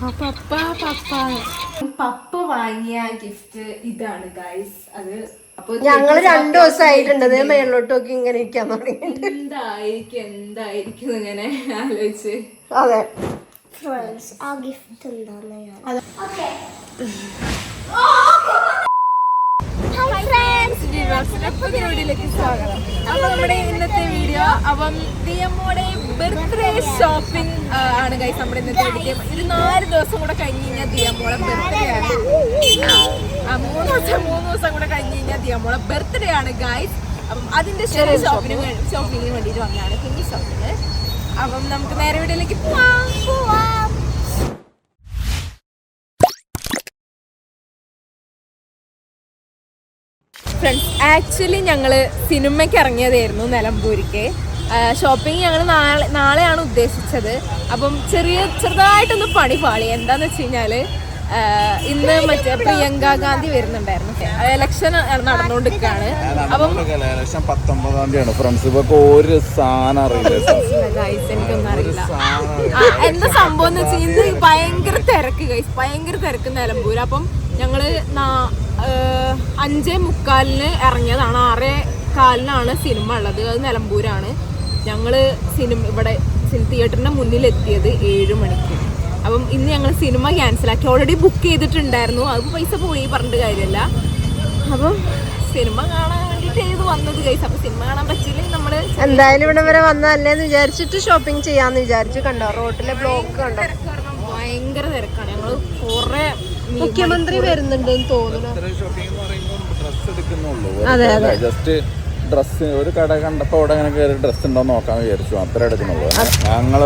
പപ്പ പപ്പ. പപ്പ വാങ്ങിയ ഗിഫ്റ്റ് ഇതാണ് ഗൈസ് അത് അപ്പൊ ഞങ്ങൾ രണ്ടു ദിവസമായിട്ടുണ്ട് ആയിട്ടുണ്ട്. മേളിലോട്ട് നോക്കി ഇങ്ങനെ ഇരിക്കാൻ തുടങ്ങി എന്തായിരിക്കും എന്തായിരിക്കും ഇങ്ങനെ ആലോചിച്ച്. അതെ. ഫ്രണ്ട്സ് ആ ഗിഫ്റ്റ് എന്താന്ന് ഞാൻ സ്വാഗതം. അപ്പൊ നമ്മുടെ ഇന്നത്തെ വീഡിയോ അപ്പം ദിയമ്മോടെ ബർത്ത്ഡേ ഷോപ്പിംഗ് ആണ് ഗൈസ് നമ്മുടെ ഇന്നത്തെ വീഡിയോ. ഇത് നാല് ദിവസം കൂടെ കഴിഞ്ഞ് കഴിഞ്ഞാൽ ദിയമ്മോളെ ബർത്ത്ഡേ ആണ്. ആ മൂന്ന് ദിവസം മൂന്ന് ദിവസം കൂടെ കഴിഞ്ഞ് കഴിഞ്ഞാൽ ദിയമ്മോളെ ബർത്ത്ഡേ ആണ് ഗൈസ് അപ്പം അതിന്റെ ചെറിയ ഷോപ്പിന് ഷോപ്പിങ്ങിന് വേണ്ടിയിട്ട് വന്നതാണ് കുഞ്ഞി ഷോപ്പിന് അപ്പം നമുക്ക് നേരെ വീഡിയോയിലേക്ക് പോവാം. പോവാം. ഫ്രണ്ട്സ് ആക്ച്വലി ഞങ്ങൾ സിനിമയ്ക്ക് ഇറങ്ങിയതായിരുന്നു നിലമ്പൂരിക്ക് ഷോപ്പിംഗ് ഞങ്ങൾ നാളെ നാളെയാണ് ഉദ്ദേശിച്ചത്. അപ്പം ചെറിയ ചെറുതായിട്ടൊന്ന് പണി പാളി. എന്താന്ന് വെച്ച് കഴിഞ്ഞാൽ ഇന്ന് മറ്റേ പ്രിയങ്ക ഗാന്ധി വരുന്നുണ്ടായിരുന്നു. ഇലക്ഷൻ നടന്നുകൊണ്ടിരിക്കുകയാണ് അപ്പം പത്തൊമ്പതാം തീയതിയാണ്. ഫ്രണ്ട്സ് ഒരു സാധനം അറിയില്ല. എന്താ സംഭവം എന്ന് വെച്ചാൽ ഇന്ന് ഭയങ്കര തിരക്ക് ഗൈസ് ഭയങ്കര തിരക്ക് നിലമ്പൂര്. അപ്പം ഞങ്ങൾ അഞ്ചേ മുക്കാലിന് ഇറങ്ങിയതാണ്. ആറേ കാലിനാണ് സിനിമ ഉള്ളത്. അത് നിലമ്പൂരാണ്. ഞങ്ങൾ സിനിമ ഇവിടെ തിയേറ്ററിന്റെ മുന്നിൽ എത്തിയത് ഏഴ് മണിക്ക്. അപ്പം ഇന്ന് ഞങ്ങൾ സിനിമ ക്യാൻസൽ ആക്കി. ഓൾറെഡി ബുക്ക് ചെയ്തിട്ടുണ്ടായിരുന്നു. അത് പൈസ പോയി പറഞ്ഞിട്ട് കാര്യമല്ല. അപ്പം സിനിമ കാണാൻ വേണ്ടിയിട്ട് ഏത് വന്നത് കൈസ് അപ്പൊ സിനിമ കാണാൻ പറ്റിയില്ലെങ്കിൽ നമ്മൾ എന്തായാലും ഇവിടെ വരെ വന്നതല്ലേന്ന് വിചാരിച്ചിട്ട് ഷോപ്പിംഗ് ചെയ്യാന്ന് വിചാരിച്ചു. കണ്ടോ? റോട്ടിലെ ബ്ലോക്ക് കണ്ടോ? ഭയങ്കര തിരക്കാണ്. ഞങ്ങൾ കൊറേ മുഖ്യമന്ത്രി വരുന്നുണ്ടെന്ന് തോന്നുന്നു. അതെ, അതെ. ജസ്റ്റ് ഡ്രസ്സ് ഒരു കട കണ്ടപ്പോ അവിടെ അങ്ങനെ കയറി ഡ്രസ് ഉണ്ടോ നോക്കാൻ വിചാരിച്ചു. അത്ര എടുക്കുന്നുള്ളൂ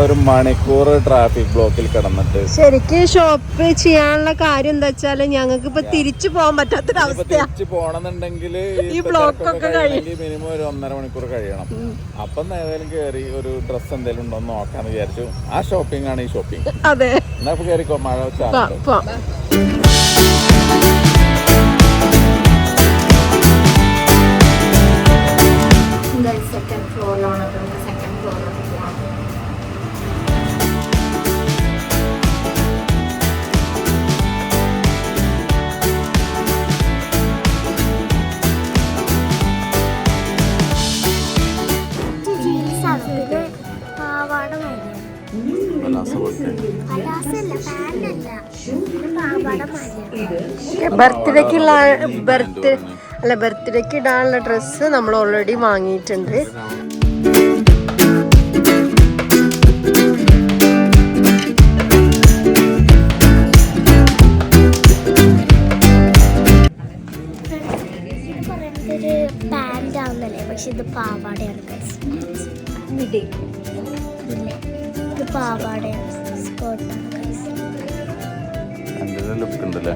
ഒരു മണിക്കൂർ ട്രാഫിക് ബ്ലോക്കിൽ കിടന്നിട്ട്. ശരിക്കും ഷോപ്പ് ചെയ്യാനുള്ള കാര്യം എന്താ വെച്ചാൽ ഞങ്ങൾക്ക് ഇപ്പൊ തിരിച്ചു പോകാൻ പറ്റാത്ത അവസ്ഥ തിരിച്ചു പോണെന്നുണ്ടെങ്കിൽ ഈ ബ്ലോക്ക് ഒക്കെ മിനിമം ഒരു ഒന്നര മണിക്കൂർ കഴിയണം. അപ്പൊ ഏതായാലും കയറി ഒരു ഡ്രസ്സ് എന്തെങ്കിലും ഉണ്ടോ നോക്കാന്ന് വിചാരിച്ചു. ആ ഷോപ്പിംഗ് ആണ് ഈ ഷോപ്പിംഗ് അതെ. എന്നാ കയറിക്കോ മഴ പോ, സെക്കൻഡ് ഫ്ലോറിലാണ് അപ്പം നമുക്ക് സെക്കൻഡ് ഫ്ലോറിലേക്ക് പോകാം ബർത്ത്ഡേക്കുള്ള ബർത്ത് അല്ല ബർത്ത്ഡേക്ക് ഇടാനുള്ള ഡ്രസ്സ് നമ്മൾ ഓൾറെഡി വാങ്ങിയിട്ടുണ്ട്. പക്ഷെ ഇത് പാവാടയാണ്? ഇത് പാവാടയാണ് സ്കോട്ടാണ് ലുക്ക് ഉണ്ടല്ലേ?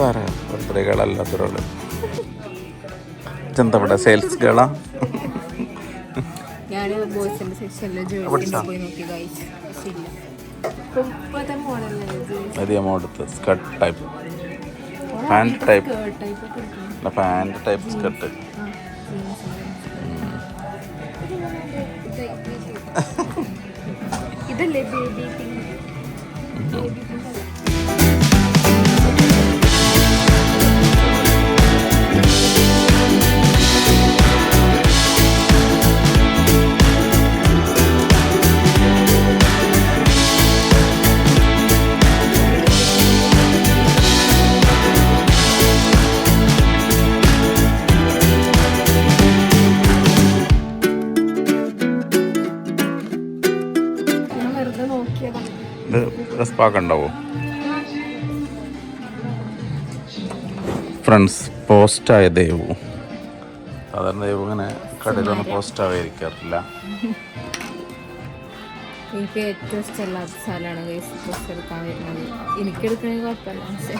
ആ അതാരാ ബർത്ത്ഡേ ഗേളല്ലാത്തൊരാൾ ഇതെന്താ ഇവിടെ സെയിൽസ് ഗേളാ ഞാൻ ബോയ്സിന്റെ ഇത് വലിയ മോഡത്ത് skirt type pant type pant type skirt ഇതല്ലേ ബേബി പിങ്ക് ഞാൻ ഉണ്ടാവോ ഫ്രണ്ട്സ് പോസ്റ്റായ ദൈവവും സാധാരണ ദൈവം ഇങ്ങനെ കടയിലൊന്നും പോസ്റ്റ് ആവാതിരിക്കാറില്ല. എനിക്ക് ഏറ്റവും ഇഷ്ടമല്ലാത്ത സ്ഥലമാണ് പോസ്റ്റ് എടുക്കാൻ വരുന്നത്. എനിക്ക് എടുക്കണമെങ്കിൽ കുഴപ്പമില്ല പക്ഷേ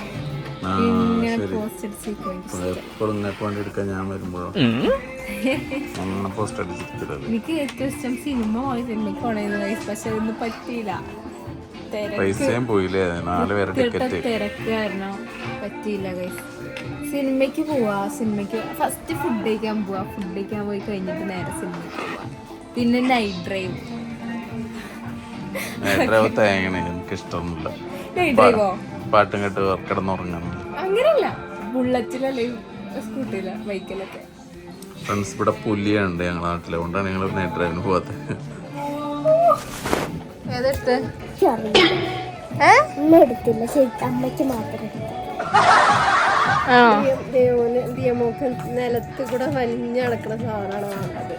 എപ്പോഴും വേണ്ടി എടുക്കാൻ ഞാൻ വരുമ്പോഴോ? അങ്ങനെ പോസ്റ്റ് എനിക്ക് ഏറ്റവും ഇഷ്ടം സിനിമ പോയി സിനിമയ്ക്ക് പോണേന്ന് പക്ഷെ അതൊന്നും പറ്റിയില്ല. പൈസയും പോയില്ലേ? നാല് പേര് ടിക്കറ്റ് തിരക്ക് കാരണം പറ്റിയില്ല ഗൈസ് സിനിമയ്ക്ക് പോവാ സിനിമയ്ക്ക് ഫസ്റ്റ് ഫുഡ് കഴിക്കാൻ പോവാ. ഫുഡ് കഴിക്കാൻ പോയി കഴിഞ്ഞിട്ട് നേരെ സിനിമയ്ക്ക് പോവാ. പിന്നെ നൈറ്റ് ഡ്രൈവ് ഡ്രൈവ് തേങ്ങണേ. എനിക്ക് ഇഷ്ടമൊന്നുമില്ല നൈറ്റ് ഡ്രൈവോ പാട്ടും കേട്ട് കിടന്നുറങ്ങണം അങ്ങനെയല്ല. ബുള്ളറ്റിലല്ലേ സ്കൂട്ടിയില ബൈക്കിലൊക്കെ ഫ്രണ്ട്സ് ഇവിടെ പുലിയുണ്ട് ഞങ്ങളുടെ നാട്ടിൽ അതുകൊണ്ടാണ് ഞങ്ങൾ നൈറ്റ് ഡ്രൈവിന് പോകാത്തത് ഏതെടുത്ത്? എടുത്തില്ല. ശരി അമ്മയ്ക്ക് മാത്രം ദേവന് ദിയമോക്ക് നിലത്ത് കൂടെ വലിഞ്ഞ് നടക്കുന്ന സാധനമാണ് വേണ്ടത്.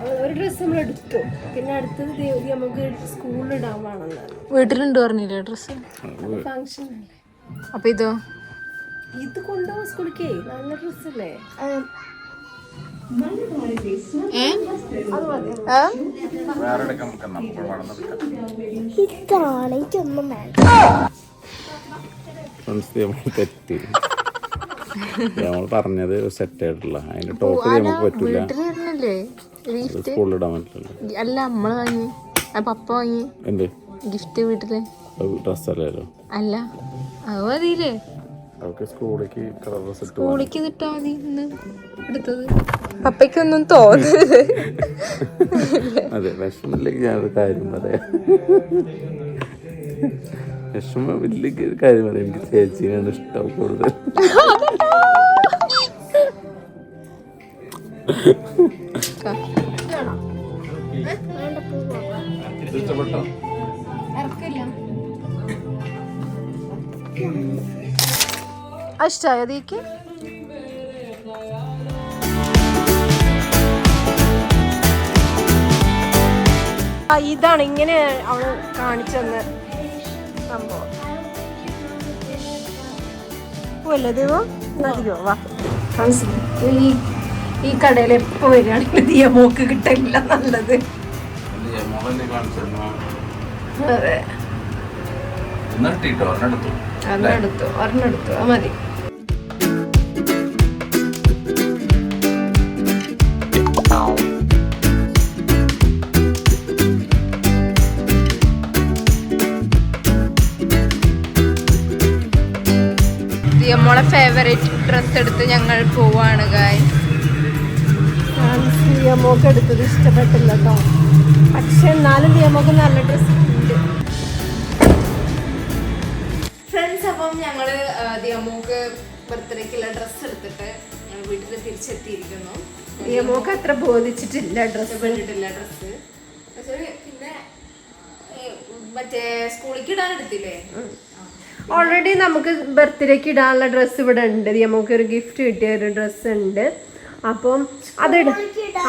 അത് ഒരു ഡ്രസ്സ് നമ്മൾ എടുത്തു. പിന്നെ അടുത്തത് ദേവതി നമുക്ക് സ്കൂളിൽ ഇടാൻ വേണമെന്ന് വീട്ടിലുണ്ട് പറഞ്ഞില്ലേ ഡ്രസ്സ് ഫങ്ഷൻ അല്ലേ അപ്പൊ ഇതോ? ഇത് കൊണ്ടുപോകാൻ സ്കൂളിക്കേ നല്ല ഡ്രസ്സല്ലേ തെറ്റി നമ്മൾ പറഞ്ഞത് സെറ്റ് ആയിട്ടില്ല അതിന്റെ ടോപ്പ് നമുക്ക് പറ്റില്ല സ്കൂളിലിടാൻ പറ്റില്ല. അല്ല നമ്മൾ വാങ്ങി. പപ്പ വാങ്ങി. എന്ത്? ഗിഫ്റ്റ് വീട്ടിൽ. ഡ്രസ്സല്ലോ അല്ല അത് മതിയില്ലേ? അവർക്ക് സ്കൂളിലേക്ക് കളർ ഡ്രസ് ഇട്ട് സ്കൂളിക്ക് കിട്ടാ മതി ഇന്ന് എടുത്തത്. പപ്പയ്ക്കൊന്നും തോന്നരുത്. അതെ വിഷമില്ലെങ്കിൽ ഞാനൊരു കാര്യം പറയാം. വിഷമ വലിയ കാര്യം പറയാം. എനിക്ക് ചേച്ചിയാണ് ഇഷ്ടം കൂടുതൽ. വേണ്ട പോവാ ഇഷ്ടപ്പെട്ടോ ദീക്ക് ആ ഇതാണ് ഇങ്ങനെ അവൾ കാണിച്ചെന്ന് സംഭവം. പോവല്ലേ ദേവോ മതിയോ വാ. ഈ ഈ കടയിൽ എപ്പോ വരികയാണെങ്കിൽ ദിയമോക്ക് കിട്ടില്ല നല്ലത്. അതെ. ഒരെണ്ണെടുത്തു ഒരെണ്ണെടുത്തു. അത് മതി. ഫേവറേറ്റ് ഡ്രസ് എടുത്ത് ഞങ്ങൾ പോവാണ് ഗായ് എടുത്തത് ഇഷ്ടപ്പെട്ടില്ല കേട്ടോ പക്ഷെ എന്നാലും ദിയമോക്ക് നല്ല ഡ്രസ് ഫ്രണ്ട്സ് അപ്പം ഞങ്ങൾ ദിയമ്മോക്ക് ബർത്ത്ഡേക്കുള്ള ഡ്രസ് എടുത്തിട്ട് ഞങ്ങൾ വീട്ടിൽ തിരിച്ചെത്തിയിരിക്കുന്നു. ദിയമോക്ക് അത്ര ബോധിച്ചിട്ടില്ല ഡ്രസ് കണ്ടിട്ടില്ല ഡ്രസ് പക്ഷേ പിന്നെ മറ്റേ സ്കൂളിലേക്ക് ഇടാൻ എടുത്തില്ലേ? ഓൾറെഡി നമുക്ക് ബർത്ത്ഡേക്ക് ഇടാനുള്ള ഡ്രസ്സ് ഇവിടെ ഉണ്ട്. നമുക്ക് ഒരു ഗിഫ്റ്റ് കിട്ടിയ ഒരു ഡ്രസ്സ് ഉണ്ട്. അപ്പം അത് അത്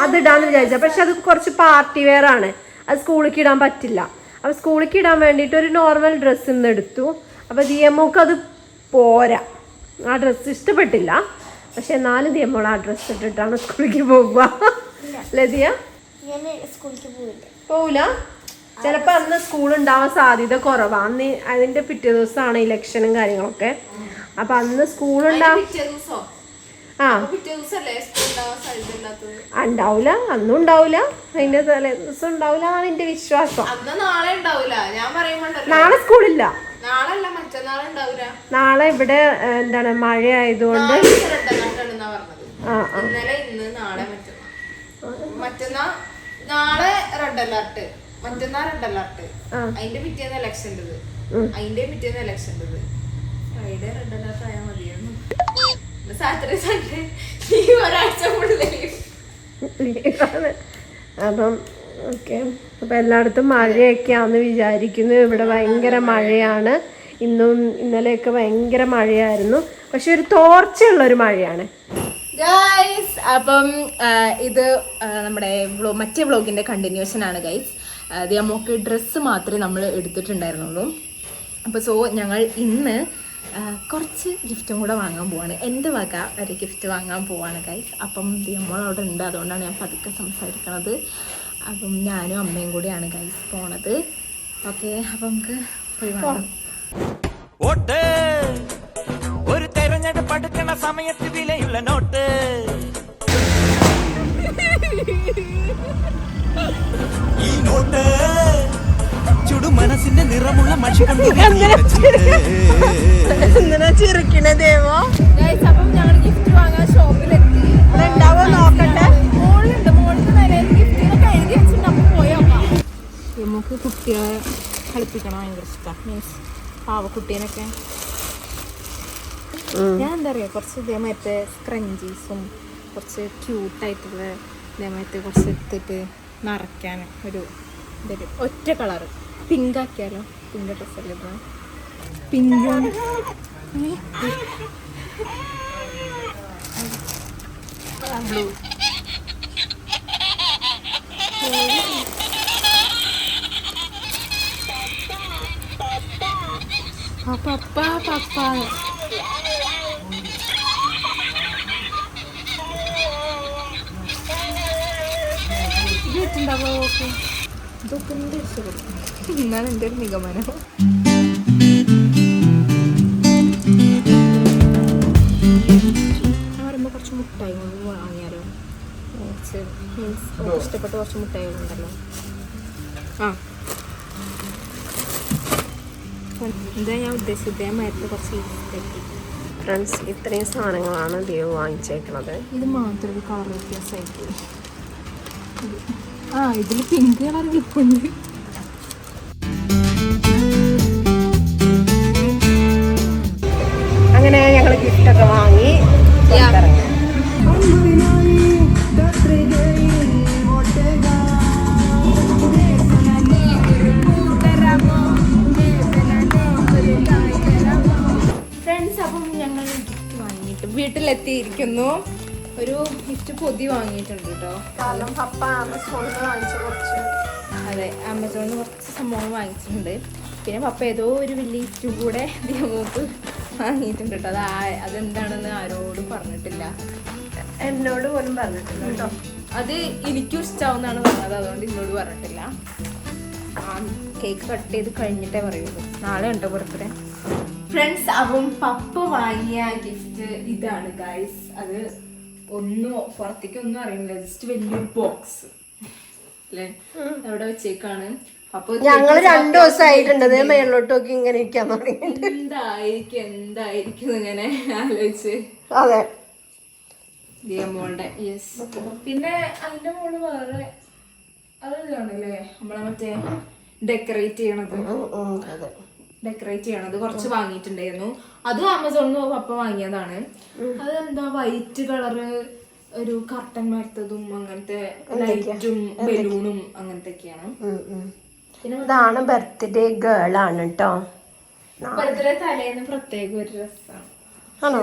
അതിടാന്ന് വിചാരിച്ച. പക്ഷെ അത് കുറച്ച് പാർട്ടി വെയർ ആണ്. അത് സ്കൂളിലേക്ക് ഇടാൻ പറ്റില്ല. അപ്പൊ സ്കൂളിലേക്ക് ഇടാൻ വേണ്ടിയിട്ട് ഒരു നോർമൽ ഡ്രസ്സ് ഇന്ന് എടുത്തു. അപ്പൊ ദിയമ്മക്ക് അത് പോരാ. ആ ഡ്രസ്സ് ഇഷ്ടപ്പെട്ടില്ല. പക്ഷെ എന്നാലും ദിയമ്മോൾ ആ ഡ്രസ്സ് ഇട്ടിട്ടാണ് സ്കൂളിലേക്ക് പോകുക അല്ലേ ദിയ? ഞാൻ സ്കൂളിലേക്ക് പോവില്ല. ചിലപ്പോ അന്ന് സ്കൂൾ ഉണ്ടാവാൻ സാധ്യത കുറവാ. അന്ന് അതിന്റെ പിറ്റേ ദിവസമാണ് ഇലക്ഷനും കാര്യങ്ങളൊക്കെ. അപ്പൊ അന്ന് സ്കൂൾ ഉണ്ടാവും ആ. ഉണ്ടാവില്ല അന്നും ഉണ്ടാവില്ല അതിന്റെ തലേ ദിവസം ഉണ്ടാവില്ല എന്നാണ് എന്റെ വിശ്വാസം. നാളെ ഉണ്ടാവൂല. സ്കൂളില്ല നാളെ ഇവിടെ എന്താണ് മഴ ആയതുകൊണ്ട് ആ ആ. മറ്റന്നാ നാളെ റെഡ് അലർട്ട്. മറ്റന്നാ അട്ട്. അതിന്റെ പിറ്റേന്ന് ഇലക്ഷൻ ഉണ്ടത് അതിന്റെ പിറ്റേന്ന് ഇലക്ഷൻ ഉണ്ടത് ഫ്രൈഡേ റെഡ് അലർട്ട് ആയാൽ മതിയായിരുന്നു. Saturday Sunday. ഈ ഒരാഴ്ച കൂടുതൽ അപ്പം ഓക്കെ. അപ്പം എല്ലായിടത്തും മഴയൊക്കെയാണെന്ന് വിചാരിക്കുന്നു. ഇവിടെ ഭയങ്കര മഴയാണ്. ഇന്നും ഇന്നലെയൊക്കെ ഭയങ്കര മഴയായിരുന്നു. പക്ഷെ ഒരു തോർച്ചയുള്ള ഒരു മഴയാണ്. ഗൈസ് അപ്പം ഇത് നമ്മുടെ മറ്റേ വ്ളോഗിന്റെ കണ്ടിന്യൂഷൻ ആണ് ഗൈസ് അത് നമുക്ക് ഡ്രസ്സ് മാത്രമേ നമ്മൾ എടുത്തിട്ടുണ്ടായിരുന്നുള്ളൂ. അപ്പോൾ സോ ഞങ്ങൾ ഇന്ന് കുറച്ച് ഗിഫ്റ്റും കൂടെ വാങ്ങാൻ പോവാണ്. എന്റെ വക ഒരു ഗിഫ്റ്റ് വാങ്ങാൻ പോവാണ് ഗൈസ് അപ്പം നമ്മൾ അവിടെ ഉണ്ട് അതുകൊണ്ടാണ് ഞാൻ പതുക്കെ സംസാരിക്കണത്. അപ്പം ഞാനും അമ്മയും കൂടിയാണ് ഗൈസ് പോണത്. ഓക്കെ അപ്പം നമുക്ക് പോയി വാങ്ങാം. ഒരു തെരഞ്ഞെടുപ്പ് അടുക്കണ സമയത്ത് വിലയുള്ള നോട്ട്. ഈ നോട്ട് ചുടു മനസ്സിന്റെ നിറമുള്ള മഷി കൊണ്ട് എന്തിനാ ചിരിക്കണേ ദേവോ? അപ്പം ഞങ്ങൾ ഗിഫ്റ്റ് വാങ്ങാൻ ഷോപ്പിലെത്തി ഉണ്ടാവോ നോക്കട്ടെ. നമുക്ക് കുട്ടികളെ കളിപ്പിക്കണം ഭയങ്കര ഇഷ്ടമാണ് മീൻസ് പാവക്കുട്ടീനൊക്കെ. ഞാൻ എന്താ പറയുക കുറച്ച് ഇതേമായിട്ട് സ്ക്രഞ്ചീസും കുറച്ച് ക്യൂട്ടായിട്ടുള്ള ഇതേമായിട്ട് കുറച്ച് എടുത്തിട്ട് നിറയ്ക്കാൻ ഒരു ഇതൊരു ഒറ്റ കളറ്. പിങ്ക് ആക്കിയാലോ? പിങ്ക് ഡ്രസ്സല്ലേ ഇപ്പോൾ പിങ്ക് ബ്ലൂ പപ്പ പപ്പ. ഇതുണ്ടാവോ ഓക്കെ ഇതൊക്കെ എന്ത് ഇഷ്ടപ്പെടും എന്നാണ് എന്റെ ഒരു നിഗമനം. പറയുമ്പോൾ കുറച്ച് മുട്ടായി കൊണ്ട് വാങ്ങിയാലോ? കുറച്ച് മീൻസ് ഇഷ്ടപ്പെട്ട കുറച്ച് മുട്ടായികളുണ്ടല്ലോ ആ. എന്താ ഞാൻ ഉദ്ദേശിച്ചത്? ഇതേമാതിരത്തെ കുറച്ച് ഫ്രണ്ട്സ് ഇത്രയും സാധനങ്ങളാണ് ദേവ് വാങ്ങിച്ചേക്കണത്. ഇത് മാത്രമേ ഒരു കളർ വ്യത്യാസമായിട്ട്. ആ ഇതിൽ പിങ്ക് കളർ കിട്ടുന്നുണ്ട് അങ്ങനെ ഞങ്ങൾ ഗിഫ്റ്റൊക്കെ വാങ്ങി. ഫ്രണ്ട്സ് അപ്പം ഞങ്ങൾ ഗിഫ്റ്റ് വാങ്ങിയിട്ട് വീട്ടിലെത്തിയിരിക്കുന്നു. ഒരു ഗിഫ്റ്റ് പൊതി വാങ്ങിയിട്ടുണ്ട് കേട്ടോ കാരണം പപ്പ ആമസോണിൽ നിന്ന് വാങ്ങിച്ച കുറച്ച്. അതെ ആമസോണിൽ നിന്ന് കുറച്ച് സംഭവങ്ങൾ വാങ്ങിച്ചിട്ടുണ്ട്. പിന്നെ പപ്പ ഏതോ ഒരു വലിയ ഗിഫ്റ്റും കൂടെ ദിയമോക്ക് വാങ്ങിയിട്ടുണ്ട് കേട്ടോ അത് അതെന്താണെന്ന് ആരോടും പറഞ്ഞിട്ടില്ല. എന്നോട് പോലും പറഞ്ഞിട്ടില്ല കേട്ടോ അത് എനിക്കും ഇഷ്ടാവുന്നാണ് പറഞ്ഞത്. അതുകൊണ്ട് എന്നോട് പറഞ്ഞിട്ടില്ല. ആ കേക്ക് കട്ട് ചെയ്ത് കഴിഞ്ഞിട്ടേ പറയുള്ളൂ. നാളെ ഉണ്ടോ ബർത്ത്ഡേ ഫ്രണ്ട്സ് അപ്പം പപ്പ വാങ്ങിയ ഗിഫ്റ്റ് ഇതാണ് ഗൈസ് അത് ഒന്നും പുറത്തേക്ക് ഒന്നും അറിയില്ല ജസ്റ്റ് വലിയൊരു ബോക്സ് അല്ലേ അവിടെ വെച്ചേക്കാണ്. അപ്പൊ ഞങ്ങൾ രണ്ടു ദിവസം ആയിട്ടുണ്ട്. മേളിലോട്ട് നോക്കി ഇങ്ങനെ ഇരിക്കാൻ എന്തായിരിക്കും? എന്തായിരിക്കും ഇങ്ങനെ ആലോചിച്ച്? അതെ. മോളുടെ യെസ് പിന്നെ അതിന്റെ മോൾ വേറെ അതാണല്ലേ നമ്മളെ മറ്റേ ഡെക്കറേറ്റ് ചെയ്യണത്. അതെ. ഡെക്കറേറ്റ് ചെയ്യണം. അത് കുറച്ച് വാങ്ങിയിട്ടുണ്ടായിരുന്നു. അത് ആമസോണിൽ നിന്ന് പപ്പ വാങ്ങിയതാണ്. അത് എന്താ വൈറ്റ് കളറ് ഒരു കർട്ടൻ മരത്തതും അങ്ങനത്തെ ലൈറ്റും ബലൂണും അങ്ങനത്തെ ഒക്കെയാണ്. ഇതാണ് ബർത്ത്ഡേ ഗേൾ ആണ് കേട്ടോ ബർത്ത്ഡേ തലേന്ന് പ്രത്യേക ഒരു രസമാണ് ആണോ?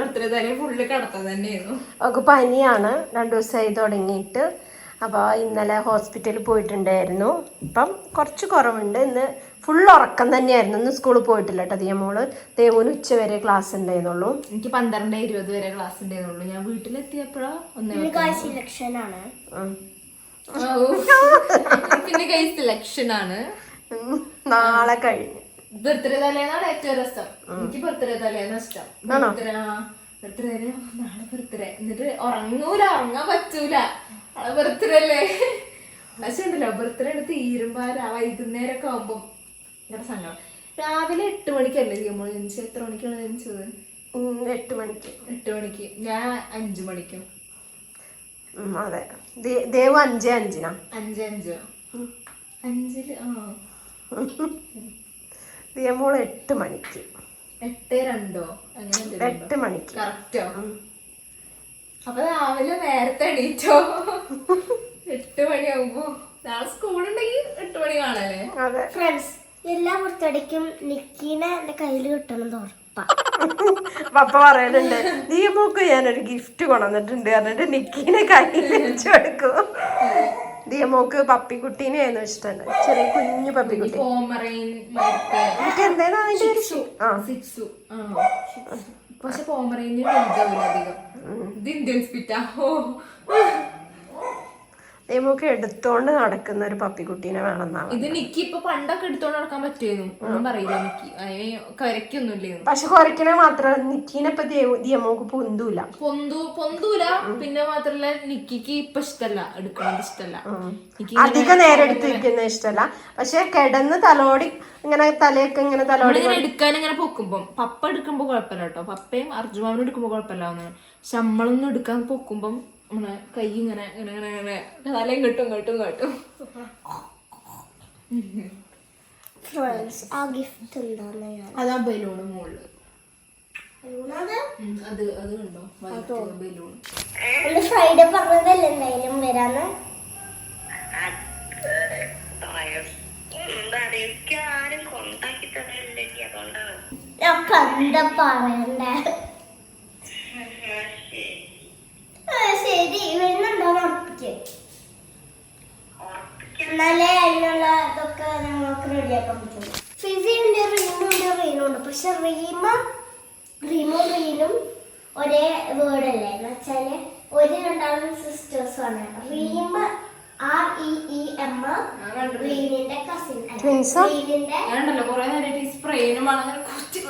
ബർത്ത്ഡേ തലേ ഫുള്ള് കടത്താൻ തന്നെയായിരുന്നു. അവൾക്ക് പനിയാണ്. രണ്ടു ദിവസമായി തുടങ്ങിയിട്ട്. അപ്പോൾ ഇന്നലെ ഹോസ്പിറ്റലിൽ പോയിട്ടുണ്ടായിരുന്നു. ഇപ്പം കുറച്ച് കുറവുണ്ട്. ഇന്ന് ഫുൾ ഉറക്കം തന്നെയായിരുന്നു. ഇന്ന് സ്കൂളിൽ പോയിട്ടില്ല കേട്ടോ ദിയമോൾ ദേവൂന് ഉച്ച വരെ ക്ലാസ് ഉണ്ടായിരുന്നുള്ളൂ എനിക്ക് പന്ത്രണ്ട് ഇരുപത് വരെ ക്ലാസ് ഉണ്ടായിരുന്നുള്ളൂ ഞാൻ വീട്ടിലെത്തിയപ്പോഴോ. പിന്നെ കൈ സെലക്ഷൻ ആണ്. നാളെ കഴിഞ്ഞ്. ബർത്ത്ഡേ തലേന്നാണ് ഏറ്റവും രസം. എനിക്ക് ബർത്ത്ഡേ തലേന്ന് ഇഷ്ടം. ബർത്ത്ഡേ ബർത്ത്ഡേ നാളെ ബർത്ത്ഡേ. എന്നിട്ട് ഉറങ്ങൂല ഉറങ്ങാൻ പറ്റൂല. ബർത്ത്ഡേ അല്ലേ? പക്ഷെ ഉണ്ടല്ലോ ബർത്ത്ഡേ എടുത്ത് തീരുമ്പോ ആ വൈകുന്നേരം ഇങ്ങനെ സങ്കടം രാവിലെ എട്ട് മണിക്കല്ലേ ചെയ്യുമ്പോൾ ജനിച്ച് എത്ര മണിക്കാണ് ജനിച്ചത് എട്ട് മണിക്ക്. എട്ട് മണിക്ക്. ഞാൻ അഞ്ചു മണിക്കും. അതെ. ദേവു അഞ്ച് അഞ്ചിനാ? അഞ്ച് അഞ്ച്. അഞ്ചിൽ ആ. ദിയമോൾ എട്ട് മണിക്ക്. എട്ട് രണ്ടോ? അങ്ങനെ എട്ട് മണിക്ക്. കറക്റ്റോ? അപ്പൊ രാവിലെ നേരത്തെ എണീറ്റോ? എട്ട് മണിയാകുമ്പോ നാളെ സ്കൂളുണ്ടെങ്കിൽ എട്ട് മണി കാണല്ലേ? ഫ്രണ്ട്സ്. എല്ലാ ബർത്ത്ഡേക്കും നിക്കീനെ എന്റെ കയ്യിൽ കിട്ടണം ഉറപ്പാ. പപ്പ പറയുന്നുണ്ട് ദിയമോക്ക് ഞാനൊരു ഗിഫ്റ്റ് കൊണ്ടുവന്നിട്ടുണ്ട് പറഞ്ഞിട്ട് നിക്കീനെ കയ്യിൽ വെച്ച് കൊടുക്കും. ദിയമോക്ക് പപ്പിക്കുട്ടീനെയായിരുന്നു ഇഷ്ടം. ചെറിയ കുഞ്ഞു പപ്പിക്കുട്ടി. അതിന്റെ ഒരു പക്ഷെ ഇത് ഇന്ത്യൻ സ്പിറ്റാ ഓ. ദിയമോക്ക് എടുത്തോണ്ട് നടക്കുന്ന ഒരു പപ്പിക്കുട്ടീനെ വേണമെന്നാണ്. ഇത് നിക്കി ഇപ്പൊ പണ്ടൊക്കെ എടുത്തോണ്ട് നടക്കാൻ പറ്റുമായിരുന്നു ഒന്നും പറയില്ല നിക്കി അതിന് പക്ഷെ കുറയ്ക്കണേ മാത്രം നിക്കിനെ ഇപ്പൊ ദിയമോക്ക് പൊന്തൂല. പൊന്തു പൊന്തൂല. പിന്നെ മാത്രല്ല നിക്കിക്ക് ഇപ്പൊ ഇഷ്ടല്ല. എടുക്കണത് ഇഷ്ടല്ല. അധികം നേരം എടുത്ത് ഇഷ്ടല്ല. പക്ഷെ കിടന്ന് തലോടി ഇങ്ങനെ തലയൊക്കെ ഇങ്ങനെ തലോടി എടുക്കാൻ ഇങ്ങനെ പൊക്കുമ്പോ പപ്പ എടുക്കുമ്പോ കുഴപ്പമില്ല കേട്ടോ. പപ്പയും അർജുമാവനും എടുക്കുമ്പോ കുഴപ്പമില്ല ശമ്പളം പക്ഷെ നമ്മളൊന്നും എടുക്കാൻ പൊക്കുമ്പം നമ്മളെ കൈ ഇങ്ങനെ ഇങ്ങനെ ഇങ്ങനെ ഇങ്ങനെ തല ഇങ്ങോട്ടും ഇങ്ങോട്ടും ഇങ്ങോട്ടും ഫ്രണ്ട്സ് ആ ഗിഫ്റ്റ് എന്താന്ന് ഞാൻ അതാ ബലൂണ് അറിയുന്നത് അത് അത് കണ്ടോ? ബലൂൺ ഫ്രൈഡേ പറഞ്ഞതല്ലേ എന്തായാലും വരാന്ന്? ഒക്കെ കണ്ട പറയണ്ടേ ആ, ശരി വരുന്നുണ്ടോ ഉറപ്പിക്ക്. എന്നാലേ അതിനുള്ള ഇതൊക്കെ ഞങ്ങൾക്ക് റെഡിയാക്കാൻ പറ്റുള്ളൂ. ഫിസിയുണ്ട് ഉണ്ട് റീനുണ്ട് ഉണ്ട് റീനും ഉണ്ട്. പക്ഷെ റീമ റീമും റീനും ഒരേ വേർഡ് അല്ലേ? എന്ന് വെച്ചാൽ ഒരു രണ്ടാളും സിസ്റ്റേഴ്സ് ആണ്. Reema R E E M റീനിന്റെ cousin റീനിന്റെ അങ്ങനെ കുത്തി